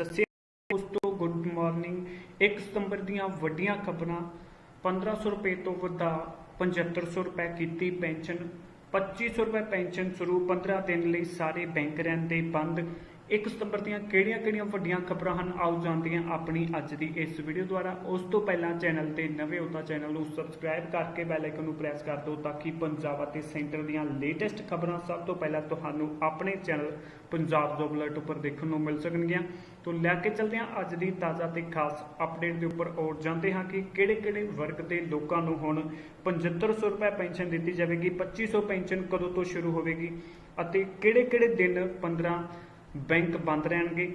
ਸਤਿ ਸ਼੍ਰੀ ਅਕਾਲ ਦੋਸਤੋ good morning. 1 ਸਤੰਬਰ ਦੀਆਂ ਵੱਡੀਆਂ ਖਬਰਾਂ 1500 ਰੁਪਏ ਤੋਂ ਵਧਾ 7500 ਰੁਪਏ ਕੀਤੀ ਪੈਨਸ਼ਨ 2500 ਰੁਪਏ ਪੈਨਸ਼ਨ ਸ਼ੁਰੂ 15 ਦਿਨ ਲਈ ਸਾਰੇ ਬੈਂਕ ਰਹਿੰਦੇ ਬੰਦ। 1 ਸਤੰਬਰ ਦੀਆਂ ਕਿਹੜੀਆਂ-ਕਿਹੜੀਆਂ ਵੱਡੀਆਂ ਖਬਰਾਂ ਹਨ? ਆਓ ਜਾਣਦੇ ਹਾਂ ਆਪਣੀ ਅੱਜ ਦੀ ਇਸ ਵੀਡੀਓ ਦੁਆਰਾ। ਉਸ ਤੋਂ ਪਹਿਲਾਂ ਚੈਨਲ ਤੇ ਨਵੇਂ ਹੋ ਤਾਂ ਚੈਨਲ ਨੂੰ ਸਬਸਕ੍ਰਾਈਬ ਕਰਕੇ ਬੈਲ ਆਈਕਨ ਨੂੰ ਪ੍ਰੈਸ ਕਰ ਦਿਓ ਤਾਂ ਕਿ ਪੰਜਾਬ ਅਤੇ ਸੈਂਟਰ ਦੀਆਂ ਲੇਟੈਸਟ ਖਬਰਾਂ ਸਭ ਤੋਂ ਪਹਿਲਾਂ ਤੁਹਾਨੂੰ ਆਪਣੇ ਚੈਨਲ ਪੰਜਾਬ ਜੋਬ ਅਲਰਟ ਉੱਪਰ ਦੇਖਣ ਨੂੰ ਮਿਲ ਸਕਣਗੀਆਂ। ਤੋਂ ਲੈ ਕੇ ਚੱਲਦੇ ਹਾਂ ਅੱਜ ਦੀ ਤਾਜ਼ਾ ਤੇ ਖਾਸ ਅਪਡੇਟ ਦੇ ਉੱਪਰ। ਔਰ ਜਾਣਦੇ ਹਾਂ ਕਿ ਕਿਹੜੇ-ਕਿਹੜੇ ਵਰਗ ਦੇ ਲੋਕਾਂ ਨੂੰ ਹੁਣ 7500 ਰੁਪਏ ਪੈਨਸ਼ਨ ਦਿੱਤੀ ਜਾਵੇਗੀ। 2500 ਪੈਨਸ਼ਨ ਕਦੋਂ ਤੋਂ ਸ਼ੁਰੂ ਹੋਵੇਗੀ? ਅਤੇ ਕਿਹੜੇ-ਕਿਹੜੇ ਦਿਨ 15 ਬੈਂਕ ਬੰਦ ਰਹਿਣਗੇ।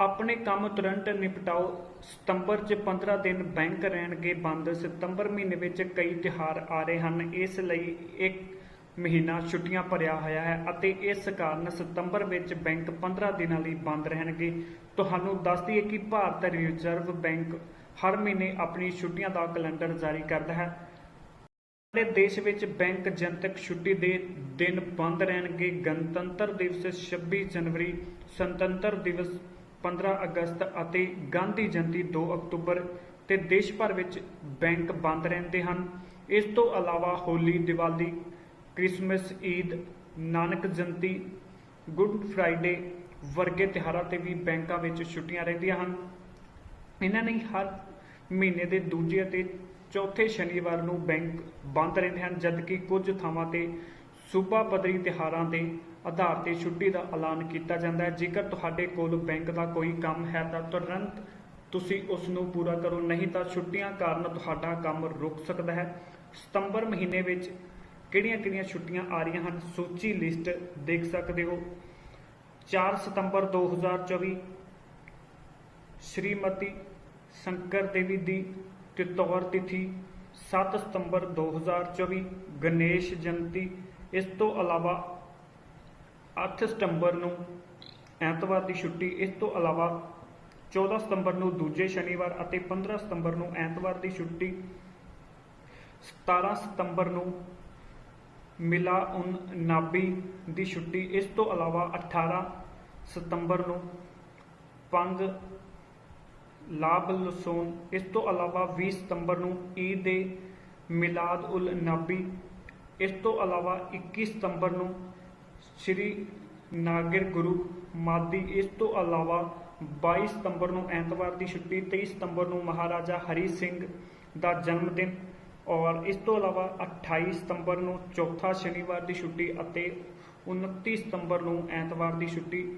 ਆਪਣੇ ਕੰਮ ਤੁਰੰਤ ਨਿਪਟਾਓ। ਸਤੰਬਰ 'ਚ 15 ਦਿਨ ਬੈਂਕ ਰਹਿਣਗੇ ਬੰਦ। ਸਤੰਬਰ ਮਹੀਨੇ ਵਿੱਚ ਕਈ ਤਿਉਹਾਰ ਆ ਰਹੇ ਹਨ। ਇਸ ਲਈ ਇੱਕ ਮਹੀਨਾ ਛੁੱਟੀਆਂ ਭਰਿਆ ਹੋਇਆ ਹੈ ਅਤੇ ਇਸ ਕਾਰਨ ਸਤੰਬਰ ਵਿੱਚ ਬੈਂਕ 15 ਦਿਨਾਂ ਲਈ ਬੰਦ ਰਹਿਣਗੇ। ਤੁਹਾਨੂੰ ਦੱਸ ਦਈਏ ਕਿ ਭਾਰਤ ਰਿਜ਼ਰਵ ਬੈਂਕ ਹਰ ਮਹੀਨੇ ਆਪਣੀ ਛੁੱਟੀਆਂ ਦਾ ਕੈਲੰਡਰ ਜਾਰੀ ਕਰਦਾ ਹੈ। ਸਾਰੇ ਦੇਸ਼ ਵਿੱਚ ਬੈਂਕ ਜਨਤਕ ਛੁੱਟੀ ਦੇ ਦਿਨ ਬੰਦ ਰਹਿਣਗੇ। ਗਣਤੰਤਰ ਦਿਵਸ 26 ਜਨਵਰੀ, ਸੁਤੰਤਰ ਦਿਵਸ 15 ਅਗਸਤ ਅਤੇ ਗਾਂਧੀ ਜਯੰਤੀ 2 ਅਕਤੂਬਰ ਤੇ ਦੇਸ਼ ਭਰ ਵਿੱਚ ਬੈਂਕ ਬੰਦ ਰਹਿੰਦੇ ਹਨ। ਇਸ ਤੋਂ ਇਲਾਵਾ Holi, Diwali, Christmas, Eid, Nanak Jayanti, good Friday ਵਰਗੇ ਤਿਉਹਾਰਾਂ ਤੇ ਵੀ ਬੈਂਕਾਂ ਵਿੱਚ ਛੁੱਟੀਆਂ ਰਹਿੰਦੀਆਂ ਹਨ। ਇਹਨਾਂ ਨੇ ਹਰ ਮਹੀਨੇ ਦੇ ਦੂਜੇ ਅਤੇ ਚੌਥੇ ਸ਼ਨੀਵਾਰ ਨੂੰ ਬੈਂਕ ਬੰਦ ਰਹਿੰਦੇ ਹਨ, ਜਦਕਿ ਕੁਝ ਥਾਵਾਂ ਤੇ ਸੂਬਾ ਪੱਧਰੀ ਤਿਹਾਰਾਂ ਦੇ ਆਧਾਰ ਤੇ ਛੁੱਟੀ ਦਾ ਐਲਾਨ ਕੀਤਾ ਜਾਂਦਾ ਹੈ। ਜੇਕਰ ਤੁਹਾਡੇ ਕੋਲ ਬੈਂਕ ਦਾ ਕੋਈ ਕੰਮ ਹੈ, ਤਾਂ ਤੁਰੰਤ ਤੁਸੀਂ ਉਸ ਨੂੰ ਪੂਰਾ ਕਰੋ। ਨਹੀਂ ਤਾਂ ਛੁੱਟੀਆਂ ਕਾਰਨ ਤੁਹਾਡਾ ਕੰਮ ਰੁਕ ਸਕਦਾ ਹੈ। ਸਤੰਬਰ ਮਹੀਨੇ ਵਿੱਚ ਕਿਹੜੀਆਂ-ਕਿਹੜੀਆਂ ਛੁੱਟੀਆਂ ਆ ਰਹੀਆਂ ਹਨ, ਸੂਚੀ ਲਿਸਟ ਦੇਖ ਸਕਦੇ ਹੋ। 4 ਸਤੰਬਰ 2024 ਸ਼੍ਰੀਮਤੀ ਸ਼ੰਕਰ ਦੇਵੀ ਦੀ ਤਿਤੌਰ ਤਿਥੀ 7 ਸਤੰਬਰ 2024 ਗਣੇਸ਼ ਜਯੰਤੀ। ਇਸ ਤੋਂ ਇਲਾਵਾ 8 ਸਤੰਬਰ ਨੂੰ ਐਤਵਾਰ ਦੀ ਛੁੱਟੀ, ਇਸ ਤੋਂ ਇਲਾਵਾ 14 ਸਤੰਬਰ ਨੂੰ ਦੂਜੇ ਸ਼ਨੀਵਾਰ ਅਤੇ 15 ਸਤੰਬਰ ਨੂੰ ਐਤਵਾਰ ਦੀ ਛੁੱਟੀ। 17 ਸਤੰਬਰ ਨੂੰ ਮਿਲਾ ਉਨ ਨਾਬੀ ਦੀ ਛੁੱਟੀ, ਇਸ ਤੋਂ ਇਲਾਵਾ 18 ਸਤੰਬਰ ਨੂੰ ਪੰਗ ਲਾਭ ਲਸੋਨ ਇਸ ਤੋਂ ਇਲਾਵਾ 20 ਸਤੰਬਰ ਨੂੰ ਈਦ ਦੇ ਮਿਲਾਦ ਉਲ ਨਬੀ। ਇਸ ਤੋਂ ਇਲਾਵਾ 21 ਸਤੰਬਰ ਨੂੰ ਸ੍ਰੀ ਨਾਗਰ ਗੁਰੂ ਮਾਦੀ। ਇਸ ਤੋਂ ਇਲਾਵਾ 22 ਸਤੰਬਰ ਨੂੰ ਐਤਵਾਰ ਦੀ ਛੁੱਟੀ 23 ਸਤੰਬਰ ਨੂੰ ਮਹਾਰਾਜਾ ਹਰੀ ਸਿੰਘ ਦਾ ਜਨਮ ਦਿਨ ਔਰ ਇਸ ਤੋਂ ਇਲਾਵਾ 28 ਸਤੰਬਰ ਨੂੰ ਚੌਥਾ ਸ਼ਨੀਵਾਰ ਦੀ ਛੁੱਟੀ ਅਤੇ 29 ਸਤੰਬਰ ਨੂੰ ਐਤਵਾਰ ਦੀ ਛੁੱਟੀ।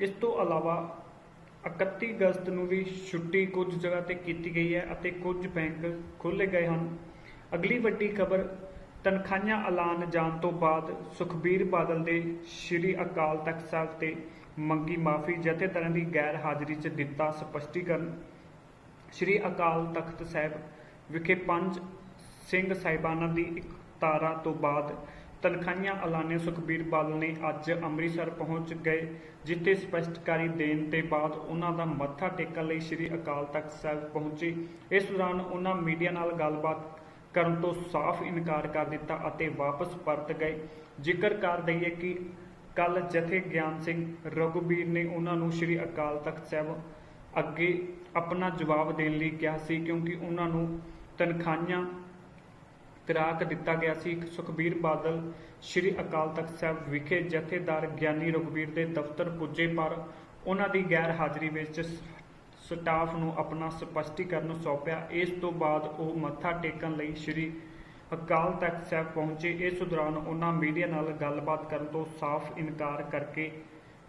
ਇਸ ਤੋਂ ਇਲਾਵਾ 31 ਅਗਸਤ ਨੂੰ ਵੀ ਛੁੱਟੀ ਕੁਝ ਜਗ੍ਹਾ ਤੇ ਕੀਤੀ ਗਈ ਹੈ ਅਤੇ ਕੁਝ ਬੈਂਕ ਖੋਲ੍ਹੇ ਗਏ ਹਨ। ਅਗਲੀ ਵੱਡੀ ਖਬਰ, ਤਨਖਾਹਾਂ ਐਲਾਨ ਜਾਣ ਤੋਂ ਬਾਅਦ ਸੁਖਬੀਰ ਬਾਦਲ ਦੇ ਸ਼੍ਰੀ ਅਕਾਲ ਤਖਤ ਸਾਹਿਬ ਤੇ ਮੰਗੀ ਮਾਫੀ ਜਥੇਦਾਰਾਂ ਦੀ ਗੈਰ ਹਾਜ਼ਰੀ 'ਚ ਦਿੱਤਾ ਸਪਸ਼ਟੀਕਰਨ। ਸ਼੍ਰੀ ਅਕਾਲ ਤਖਤ ਸਾਹਿਬ ਵਿਖੇ ਪੰਜ ਸਿੰਘ ਸਾਹਿਬਾਨਾਂ ਦੀ ਇਕਤਾਰਾਂ ਤੋਂ ਬਾਅਦ ਤਨਖਾਹੀਆਂ ਐਲਾਨੇ ਸੁਖਬੀਰ ਬਾਦਲ ਨੇ ਅੱਜ ਅੰਮ੍ਰਿਤਸਰ ਪਹੁੰਚ ਗਏ, ਜਿੱਥੇ ਸਪਸ਼ਟਕਾਰੀ ਦੇਣ ਤੇ ਬਾਅਦ ਉਹਨਾਂ ਦਾ ਮੱਥਾ ਟੇਕਣ ਲਈ ਸ੍ਰੀ ਅਕਾਲ ਤਖਤ ਸਾਹਿਬ ਪਹੁੰਚੇ। ਇਸ ਦੌਰਾਨ ਉਹਨਾਂ ਮੀਡੀਆ ਨਾਲ ਗੱਲਬਾਤ ਕਰਨ ਤੋਂ ਸਾਫ਼ ਇਨਕਾਰ ਕਰ ਦਿੱਤਾ ਅਤੇ ਵਾਪਸ ਪਰਤ ਗਏ। ਜ਼ਿਕਰ ਕਰ ਦਈਏ ਕਿ ਕੱਲ ਜਥੇ ਗਿਆਨ ਸਿੰਘ ਰਘੁਬੀਰ ਨੇ ਉਹਨਾਂ ਨੂੰ ਸ੍ਰੀ ਅਕਾਲ ਤਖਤ ਸਾਹਿਬ ਅੱਗੇ ਆਪਣਾ ਜਵਾਬ ਦੇਣ ਲਈ ਕਿਹਾ ਸੀ, ਕਿਉਂਕਿ ਉਹਨਾਂ ਨੂੰ ਤਨਖਾਹਾਂ ਤਰਾਕ ਦਿੱਤਾ ਗਿਆ ਸੀ। ਸੁਖਬੀਰ ਬਾਦਲ ਸ਼੍ਰੀ ਅਕਾਲ ਤਖਤ ਸਾਹਿਬ ਵਿਖੇ ਜਥੇਦਾਰ ਗਿਆਨੀ ਰਘੁਬੀਰ ਦੇ ਦਫ਼ਤਰ ਪੁੱਜੇ, ਪਰ ਉਹਨਾਂ ਦੀ ਗੈਰ ਹਾਜ਼ਰੀ ਵਿੱਚ ਸਟਾਫ ਨੂੰ ਆਪਣਾ ਸਪਸ਼ਟੀਕਰਨ ਸੌਂਪਿਆ। ਇਸ ਤੋਂ ਬਾਅਦ ਉਹ ਮੱਥਾ ਟੇਕਣ ਲਈ ਸ਼੍ਰੀ ਅਕਾਲ ਤਖਤ ਸਾਹਿਬ ਪਹੁੰਚੇ। ਇਸ ਦੌਰਾਨ ਉਹਨਾਂ ਮੀਡੀਆ ਨਾਲ ਗੱਲਬਾਤ ਕਰਨ ਤੋਂ ਸਾਫ਼ ਇਨਕਾਰ ਕਰਕੇ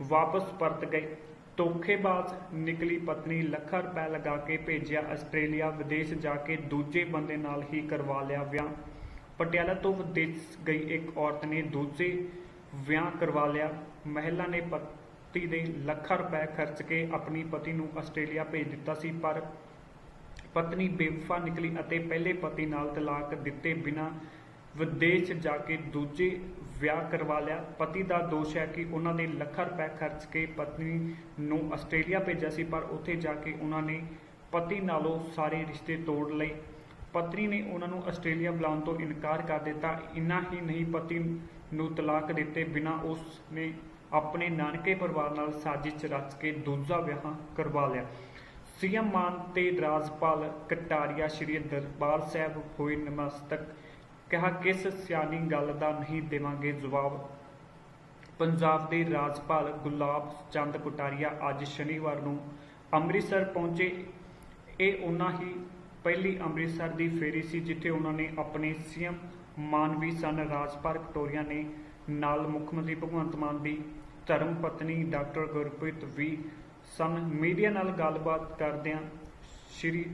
ਵਾਪਸ ਪਰਤ ਗਏ। ਧੋਖੇਬਾਜ਼ ਨਿਕਲੀ ਪਤਨੀ ਲੱਖਾਂ ਰੁਪਏ ਲਗਾ ਕੇ ਭੇਜਿਆ ਆਸਟ੍ਰੇਲੀਆ, ਵਿਦੇਸ਼ ਜਾ ਕੇ ਦੂਜੇ ਬੰਦੇ ਨਾਲ ਹੀ ਕਰਵਾ ਲਿਆ ਵਿਆਹ। ਪਟਿਆਲਾ ਤੋਂ ਵਿਦੇਸ਼ ਗਈ ਇੱਕ ਔਰਤ ਨੇ ਦੂਜੇ ਵਿਆਹ ਕਰਵਾ ਲਿਆ। ਮਹਿਲਾ ਨੇ ਪਤੀ ਦੇ ਲੱਖਾਂ ਰੁਪਏ ਖਰਚ ਕੇ ਆਪਣੀ ਪਤੀ ਨੂੰ ਆਸਟ੍ਰੇਲੀਆ ਭੇਜ ਦਿੱਤਾ ਸੀ, ਪਰ ਪਤਨੀ ਬੇਵਫਾ ਨਿਕਲੀ ਅਤੇ ਪਹਿਲੇ ਪਤੀ ਨਾਲ ਤਲਾਕ ਦਿੱਤੇ ਬਿਨਾਂ ਵਿਦੇਸ਼ ਜਾ ਕੇ ਦੂਜੇ ਵਿਆਹ ਕਰਵਾ ਲਿਆ। ਪਤੀ ਦਾ ਦੋਸ਼ ਹੈ ਕਿ ਉਹਨਾਂ ਨੇ ਲੱਖਾਂ ਰੁਪਏ ਖਰਚ ਕੇ ਪਤਨੀ ਨੂੰ ਆਸਟ੍ਰੇਲੀਆ ਭੇਜਿਆ ਸੀ, ਪਰ ਉੱਥੇ ਜਾ ਕੇ ਉਹਨਾਂ ਨੇ ਪਤੀ ਨਾਲੋਂ ਸਾਰੇ ਰਿਸ਼ਤੇ ਤੋੜ ਲਏ। ਪਤਨੀ ਨੇ ਉਹਨਾਂ ਨੂੰ ਆਸਟ੍ਰੇਲੀਆ ਬੁਲਾਉਣ ਤੋਂ ਇਨਕਾਰ ਕਰ ਦਿੱਤਾ। ਇੰਨਾ ਹੀ ਨਹੀਂ, ਪਤੀ ਨੂੰ ਤਲਾਕ ਦਿੱਤੇ ਬਿਨਾਂ ਉਸ ਨੇ ਆਪਣੇ ਨਾਨਕੇ ਪਰਿਵਾਰ ਨਾਲ ਸਾਜ਼ਿਸ਼ ਰਚ ਕੇ ਦੂਜਾ ਵਿਆਹ ਕਰਵਾ ਲਿਆ। ਸੀਐਮ ਮਾਨ ਤੇ ਰਾਜਪਾਲ ਕਟਾਰੀਆ, ਸ਼੍ਰੀ ਦਰਬਾਰ ਸਾਹਿਬ ਹੋਏ ਨਮਸਤਕ। ਕਿਹਾ, ਕਿਸ ਸਿਆਣੀ ਗੱਲ ਦਾ ਨਹੀਂ ਦੇਵਾਂਗੇ ਜਵਾਬ? ਪੰਜਾਬ ਦੇ ਰਾਜਪਾਲ ਗੁਲਾਬ ਚੰਦ ਕਟਾਰੀਆ ਅੱਜ ਸ਼ਨੀਵਾਰ ਨੂੰ ਅੰਮ੍ਰਿਤਸਰ ਪਹੁੰਚੇ। ਇਹ ਉਹਨਾਂ ਹੀ ਪਹਿਲੀ ਅੰਮ੍ਰਿਤਸਰ ਦੀ ਫੇਰੀ ਸੀ, ਜਿੱਥੇ ਉਹਨਾਂ ਨੇ ਆਪਣੇ ਸੀਐਮ ਮਾਨਵੀ ਸਨ ਰਾਜਪਾਲ ਕਟੋਰੀਆ ਨੇ ਨਾਲ ਮੁੱਖ ਮੰਤਰੀ ਭਗਵੰਤ ਮਾਨ ਦੀ ਧਰਮ ਪਤਨੀ ਡਾਕਟਰ ਗੁਰਪ੍ਰੀਤ ਵੀ ਸਨ। ਮੀਡੀਆ ਨਾਲ ਗੱਲਬਾਤ ਕਰਦਿਆਂ ਸ਼੍ਰੀ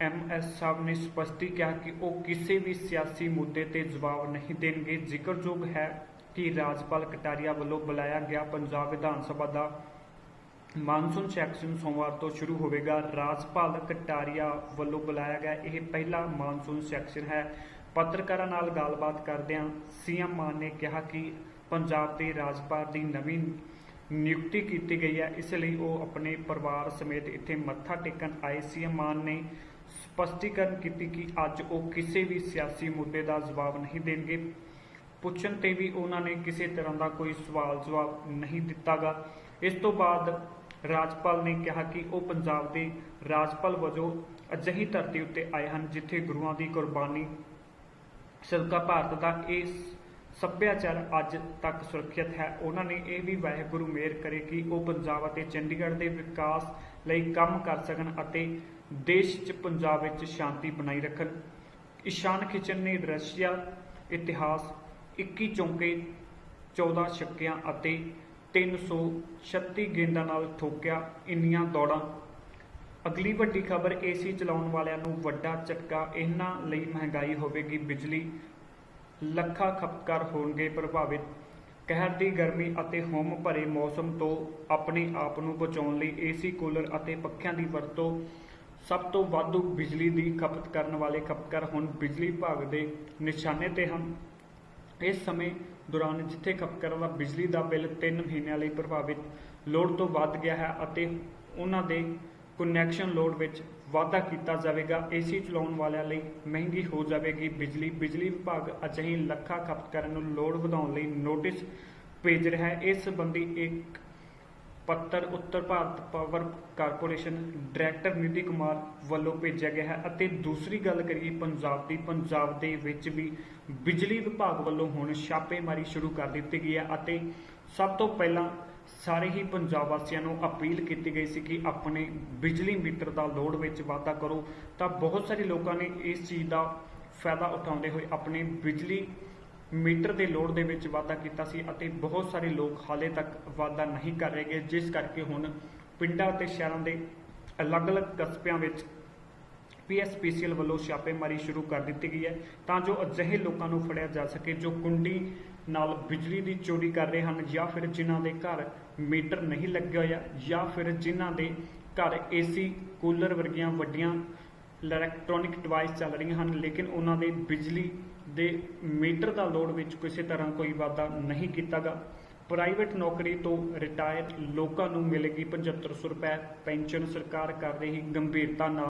ਐਮਐਸ ਸਾਹਿਬ ਨੇ ਸਪਸ਼ਟੀ ਕਿਹਾ ਕਿ ਉਹ ਕਿਸੇ ਵੀ ਸਿਆਸੀ ਮੁੱਦੇ ਤੇ ਜਵਾਬ ਨਹੀਂ ਦੇਣਗੇ। ਜ਼ਿਕਰਯੋਗ ਹੈ ਕਿ ਰਾਜਪਾਲ ਕਟਾਰੀਆ ਵੱਲੋਂ ਬੁਲਾਇਆ ਗਿਆ ਪੰਜਾਬ ਵਿਧਾਨ ਸਭਾ ਦਾ ਮਾਨਸੂਨ ਸੈਕਸ਼ਨ ਸੋਮਵਾਰ ਤੋਂ ਸ਼ੁਰੂ ਹੋਵੇਗਾ। ਰਾਜਪਾਲ ਕਟਾਰੀਆ ਵੱਲੋਂ ਬੁਲਾਇਆ ਗਿਆ। ਇਹ ਪਹਿਲਾ ਮਾਨਸੂਨ ਸੈਕਸ਼ਨ ਹੈ। ਪੱਤਰਕਾਰਾਂ ਨਾਲ ਗੱਲਬਾਤ ਕਰਦਿਆਂ ਸੀਐਮ ਮਾਨ ਨੇ ਕਿਹਾ ਕਿ ਪੰਜਾਬ ਦੇ ਰਾਜਪਾਲ ਦੀ ਨਵੀਂ ਨਿਯੁਕਤੀ ਕੀਤੀ ਗਈ ਹੈ। ਇਸ ਲਈ ਉਹ ਆਪਣੇ ਪਰਿਵਾਰ ਸਮੇਤ ਇੱਥੇ ਮੱਥਾ ਟੇਕਣ ਆਏ। ਸੀਐਮ ਮਾਨ ਨੇ ਸਪਸ਼ਟੀਕਰਨ ਕੀਤੀ ਕਿ ਅੱਜ ਉਹ ਕਿਸੇ ਵੀ ਸਿਆਸੀ ਮੁੱਦੇ ਦਾ ਜਵਾਬ ਨਹੀਂ ਦੇਣਗੇ। ਪੁੱਛਣ ਤੇ ਵੀ ਉਹਨਾਂ ਨੇ ਕਿਸੇ ਤਰ੍ਹਾਂ ਦਾ ਕੋਈ ਸਵਾਲ ਜਵਾਬ ਨਹੀਂ ਦਿੱਤਾਗਾ। ਇਸ ਤੋਂ ਬਾਅਦ ਰਾਜਪਾਲ ਨੇ ਕਿਹਾ ਕਿ ਉਹ ਪੰਜਾਬ ਦੇ ਰਾਜਪਾਲ ਵਜੋਂ ਅਜਿਹੀ ਧਰਤੀ ਉੱਤੇ ਆਏ ਹਨ ਜਿੱਥੇ ਗੁਰੂਆਂ ਦੀ ਕੁਰਬਾਨੀ ਸਦਕਾ ਭਾਰਤ ਦਾ ਇਹ ਸੱਭਿਆਚਾਰ ਅੱਜ ਤੱਕ ਸੁਰੱਖਿਅਤ ਹੈ। ਉਹਨਾਂ ਨੇ ਇਹ ਵੀ ਵਾਹਿਗੁਰੂ ਮਿਹਰ ਕਰੇ ਕਿ ਉਹ ਪੰਜਾਬ ਅਤੇ ਚੰਡੀਗੜ੍ਹ ਦੇ ਵਿਕਾਸ ਲਈ ਕੰਮ ਕਰ ਸਕਣ ਅਤੇ ਦੇਸ਼ 'ਚ ਪੰਜਾਬ ਵਿੱਚ ਸ਼ਾਂਤੀ ਬਣਾਈ ਰੱਖਣ ਇਸ਼ਾਨ ਕਿਚਨ ਨੇ ਰਸ਼ੀਆ, ਇਤਿਹਾਸ 21 ਚੌਂਕੇ 14 ਛੱਕਿਆਂ ਅਤੇ 336 ਗੇਂਦਾਂ ਨਾਲ ਠੋਕਿਆ ਇੰਨੀਆਂ ਦੌੜਾਂ। ਅਗਲੀ ਵੱਡੀ ਖਬਰ ਏਸੀ ਚਲਾਉਣ ਵਾਲਿਆਂ ਨੂੰ ਵੱਡਾ ਝਟਕਾ, ਇਹਨਾਂ ਲਈ ਮਹਿੰਗਾਈ ਹੋਵੇਗੀ ਬਿਜਲੀ। ਲੱਖਾਂ ਖਪਤਕਾਰ ਹੋਣਗੇ ਪ੍ਰਭਾਵਿਤ। ਕਹਿਰ ਦੀ ਗਰਮੀ ਅਤੇ ਹੁੰਮ ਭਰੇ ਮੌਸਮ ਤੋਂ ਆਪਣੇ ਆਪ ਨੂੰ ਬਚਾਉਣ ਲਈ ਏਸੀ ਕੂਲਰ ਅਤੇ ਪੱਖਿਆਂ ਦੀ ਵਰਤੋਂ ਸਭ ਤੋਂ ਵਾਧੂ ਬਿਜਲੀ ਦੀ ਖਪਤ ਕਰਨ ਵਾਲੇ ਖਪਤਕਾਰ ਹੁਣ ਬਿਜਲੀ ਵਿਭਾਗ ਦੇ ਨਿਸ਼ਾਨੇ ਤੇ ਹਨ। ਇਸ ਸਮੇਂ ਦੌਰਾਨ ਜਿੱਥੇ ਖਪਤਕਾਰਾਂ ਦਾ ਬਿਜਲੀ ਦਾ ਬਿੱਲ 3 ਮਹੀਨਿਆਂ ਲਈ ਪ੍ਰਭਾਵਿਤ ਲੋਡ ਤੋਂ ਵੱਧ ਗਿਆ ਹੈ ਅਤੇ ਉਹਨਾਂ ਦੇ ਕਨੈਕਸ਼ਨ ਲੋਡ ਵਿੱਚ ਵਾਧਾ ਕੀਤਾ ਜਾਵੇਗਾ ਏਸੀ ਚਲਾਉਣ ਵਾਲਿਆਂ ਲਈ ਮਹਿੰਗੀ ਹੋ ਜਾਵੇਗੀ ਬਿਜਲੀ। ਬਿਜਲੀ ਵਿਭਾਗ ਅਜਿਹੀ ਲੱਖਾਂ ਖਪਤਕਾਰਾਂ ਨੂੰ ਲੋਡ ਵਧਾਉਣ ਲਈ ਨੋਟਿਸ ਭੇਜ ਰਿਹਾ ਹੈ। ਇਸ ਸੰਬੰਧੀ ਇੱਕ ਪੱਤਰ Uttar Bharat power corporation director Nidhi Kumar ਵੱਲੋਂ ਭੇਜਿਆ ਗਿਆ ਹੈ ਅਤੇ ਦੂਸਰੀ ਗੱਲ ਕਰੀਏ ਪੰਜਾਬ ਦੀ, ਪੰਜਾਬ ਦੇ ਵਿੱਚ ਵੀ ਬਿਜਲੀ ਵਿਭਾਗ ਵੱਲੋਂ ਹੁਣ ਛਾਪੇਮਾਰੀ ਸ਼ੁਰੂ ਕਰ ਦਿੱਤੀ ਗਈ ਹੈ ਅਤੇ ਸਭ ਤੋਂ ਪਹਿਲਾਂ ਸਾਰੇ ਹੀ ਪੰਜਾਬ ਵਾਸੀਆਂ ਨੂੰ ਅਪੀਲ ਕੀਤੀ ਗਈ ਸੀ ਕਿ ਆਪਣੇ ਬਿਜਲੀ ਮੀਟਰ ਦਾ ਲੋਡ ਵਿੱਚ ਵਾਧਾ ਕਰੋ ਤਾਂ ਬਹੁਤ ਸਾਰੇ ਲੋਕਾਂ ਨੇ ਇਸ ਚੀਜ਼ ਦਾ ਫਾਇਦਾ ਉਠਾਉਂਦੇ ਹੋਏ ਆਪਣੇ ਬਿਜਲੀ ਮੀਟਰ ਦੇ ਲੋਡ ਦੇ ਵਿੱਚ ਵਾਧਾ ਕੀਤਾ ਸੀ ਅਤੇ ਬਹੁਤ ਸਾਰੇ ਲੋਕ ਹਾਲੇ ਤੱਕ ਵਾਧਾ ਨਹੀਂ ਕਰ ਰਹੇਗੇ ਜਿਸ ਕਰਕੇ ਹੁਣ ਪਿੰਡਾਂ ਅਤੇ ਸ਼ਹਿਰਾਂ ਦੇ ਅਲੱਗ-ਅਲੱਗ ਕਸਬਿਆਂ ਵਿੱਚ ਪੀਐਸਪੀਸੀਐਲ ਵੱਲੋਂ ਛਾਪੇਮਾਰੀ ਸ਼ੁਰੂ ਕਰ ਦਿੱਤੀ ਗਈ ਹੈ ਤਾਂ ਜੋ ਅਜਿਹੇ ਲੋਕਾਂ ਨੂੰ ਫੜਿਆ ਜਾ ਸਕੇ ਜੋ ਕੁੰਡੀ ਨਾਲ ਬਿਜਲੀ ਦੀ ਚੋਰੀ ਕਰ ਰਹੇ ਹਨ ਜਾਂ ਫਿਰ ਜਿਨ੍ਹਾਂ ਦੇ ਘਰ ਮੀਟਰ ਨਹੀਂ ਲੱਗਿਆ ਹੋਇਆ ਜਾਂ ਫਿਰ ਜਿਨ੍ਹਾਂ ਦੇ ਘਰ ਏਸੀ ਕੂਲਰ ਵਰਗੀਆਂ ਵੱਡੀਆਂ ਇਲੈਕਟ੍ਰੋਨਿਕ ਡਿਵਾਈਸ ਚੱਲ ਰਹੀਆਂ ਹਨ, ਲੇਕਿਨ ਉਹਨਾਂ ਦੇ ਬਿਜਲੀ ਦੇ ਮੀਟਰ ਦਾ ਲੋਡ ਵਿੱਚ ਕਿਸੇ ਤਰ੍ਹਾਂ ਕੋਈ ਵਾਧਾ ਨਹੀਂ ਕੀਤਾਗਾ। ਪ੍ਰਾਈਵੇਟ ਨੌਕਰੀ ਤੋਂ ਰਿਟਾਇਰ ਲੋਕਾਂ ਨੂੰ ਮਿਲੇਗੀ 7500 ਰੁਪਏ, ਪੈਨਸ਼ਨ ਸਰਕਾਰ ਕਰ ਰਹੀ ਗੰਭੀਰਤਾ ਨਾਲ।